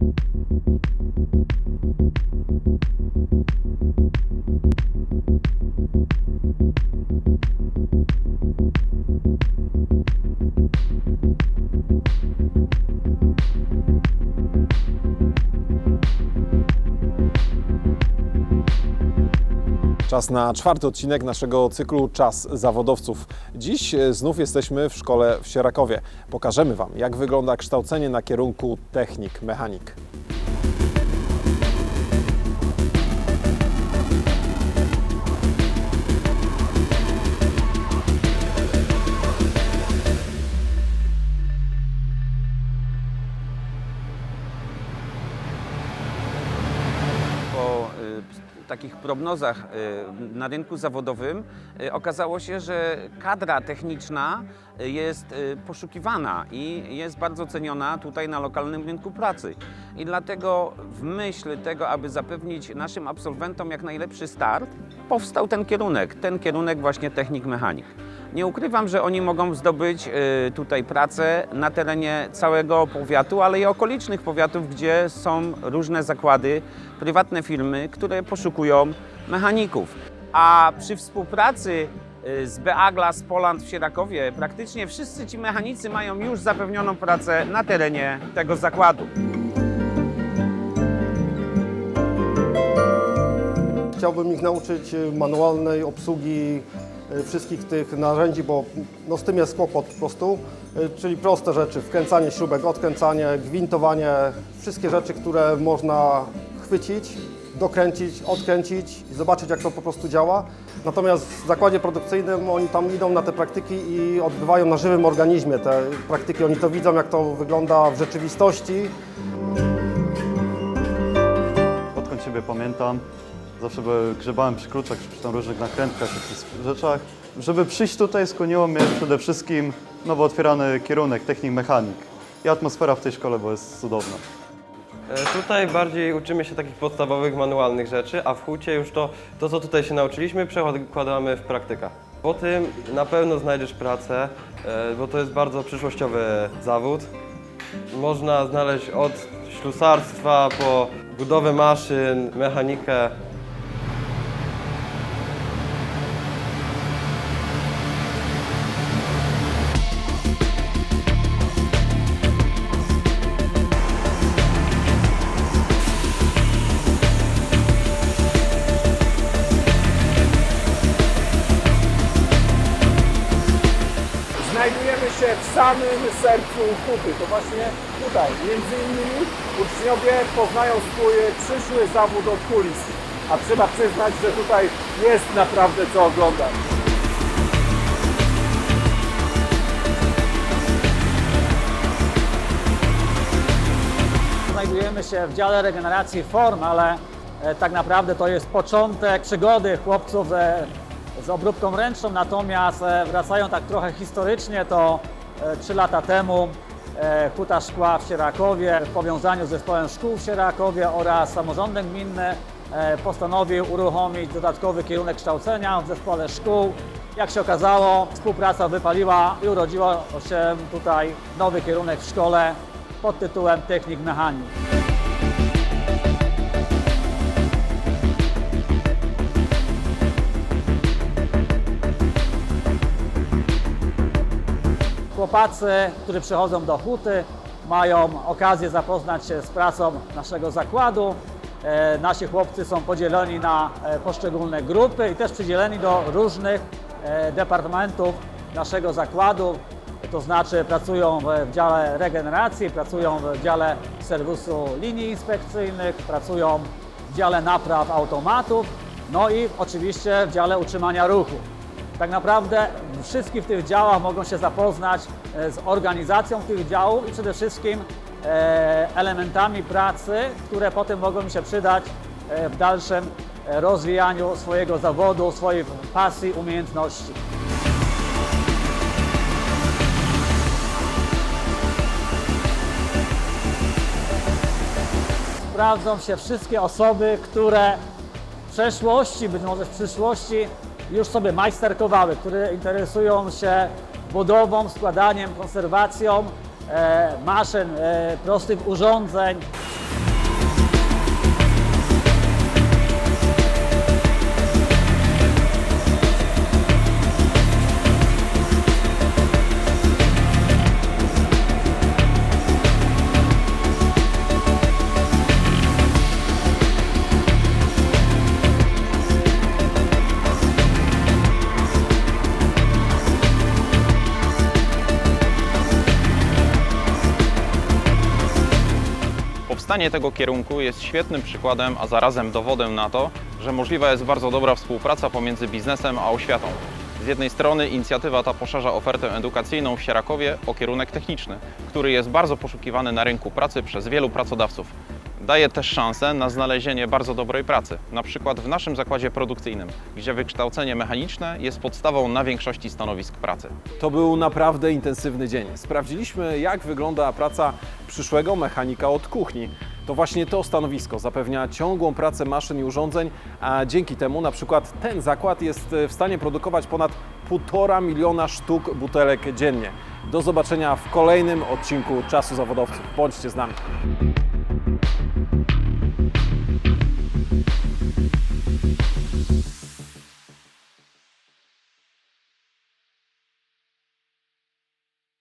Thank you. Czas na czwarty odcinek naszego cyklu Czas Zawodowców. Dziś e, znów jesteśmy w szkole w Sierakowie. Pokażemy Wam, jak wygląda kształcenie na kierunku technik mechanik. Takich prognozach y, na rynku zawodowym y, okazało się, że kadra techniczna jest y, poszukiwana i jest bardzo ceniona tutaj na lokalnym rynku pracy. I dlatego w myśl tego, aby zapewnić naszym absolwentom jak najlepszy start, powstał ten kierunek, ten kierunek właśnie technik mechanik. Nie ukrywam, że oni mogą zdobyć y, tutaj pracę na terenie całego powiatu, ale i okolicznych powiatów, gdzie są różne zakłady, prywatne firmy, które poszukują mechaników. A przy współpracy y, z BA Glass Poland w Sierakowie praktycznie wszyscy ci mechanicy mają już zapewnioną pracę na terenie tego zakładu. Chciałbym ich nauczyć y, manualnej obsługi wszystkich tych narzędzi, bo no, z tym jest kłopot po prostu, Y, czyli proste rzeczy, wkręcanie śrubek, odkręcanie, gwintowanie, wszystkie rzeczy, które można chwycić, dokręcić, odkręcić i zobaczyć jak to po prostu działa. Natomiast w zakładzie produkcyjnym oni tam idą na te praktyki i odbywają na żywym organizmie te praktyki. Oni to widzą jak to wygląda w rzeczywistości, Odkąd Ciebie pamiętam, zawsze grzebałem przy kluczach, przy tam różnych nakrętkach, jakichś rzeczach. Żeby przyjść tutaj, skłoniło mnie przede wszystkim nowo otwierany kierunek technik mechanik. I atmosfera w tej szkole była jest cudowna. E, Tutaj bardziej uczymy się takich podstawowych, manualnych rzeczy, a w hucie już to, to co tutaj się nauczyliśmy, przekładamy w praktykach. Po tym na pewno znajdziesz pracę, e, bo to jest bardzo przyszłościowy zawód. Można znaleźć od ślusarstwa po budowę maszyn, mechanikę. Samym sercu Huty. To właśnie tutaj, między innymi uczniowie poznają swój przyszły zawód od kulis. A trzeba przyznać, że tutaj jest naprawdę co oglądać. Znajdujemy się w dziale regeneracji form, ale e, tak naprawdę to jest początek przygody chłopców e, z obróbką ręczną. Natomiast e, wracają tak trochę historycznie, to e, trzy lata temu e, Huta Szkła w Sierakowie w powiązaniu z zespołem szkół w Sierakowie oraz samorządem gminnym e, postanowił uruchomić dodatkowy kierunek kształcenia w zespole szkół. Jak się okazało, współpraca wypaliła i urodziło się tutaj nowy kierunek w szkole pod tytułem Technik Mechanik. Chłopacy, którzy przychodzą do Huty, mają okazję zapoznać się z pracą naszego zakładu. E, nasi chłopcy są podzieleni na e, poszczególne grupy i też przydzieleni do różnych e, departamentów naszego zakładu. To znaczy pracują w, dziale regeneracji, pracują w dziale serwisu linii inspekcyjnych, pracują w dziale napraw automatów, no i oczywiście w dziale utrzymania ruchu. Tak naprawdę wszystkich w tych działach mogą się zapoznać e, z organizacją tych działów i przede wszystkim e, elementami pracy, które potem mogą im się przydać e, w dalszym rozwijaniu swojego zawodu, swojej pasji, umiejętności. Sprawdzą się wszystkie osoby, które w przeszłości, być może w przyszłości już sobie majsterkowały, które interesują się budową, składaniem, konserwacją e, maszyn, e, prostych urządzeń. Powstanie tego kierunku jest świetnym przykładem, a zarazem dowodem na to, że możliwa jest bardzo dobra współpraca pomiędzy biznesem a oświatą. Z jednej strony inicjatywa ta poszerza ofertę edukacyjną w Sierakowie o kierunek techniczny, który jest bardzo poszukiwany na rynku pracy przez wielu pracodawców. Daje też szansę na znalezienie bardzo dobrej pracy, na przykład w naszym zakładzie produkcyjnym, gdzie wykształcenie mechaniczne jest podstawą na większości stanowisk pracy. To był naprawdę intensywny dzień. Sprawdziliśmy, jak wygląda praca przyszłego mechanika od kuchni. To właśnie to stanowisko zapewnia ciągłą pracę maszyn i urządzeń, a dzięki temu na przykład ten zakład jest w stanie produkować ponad 1,5 miliona sztuk butelek dziennie. Do zobaczenia w kolejnym odcinku Czasu Zawodowców. Bądźcie z nami.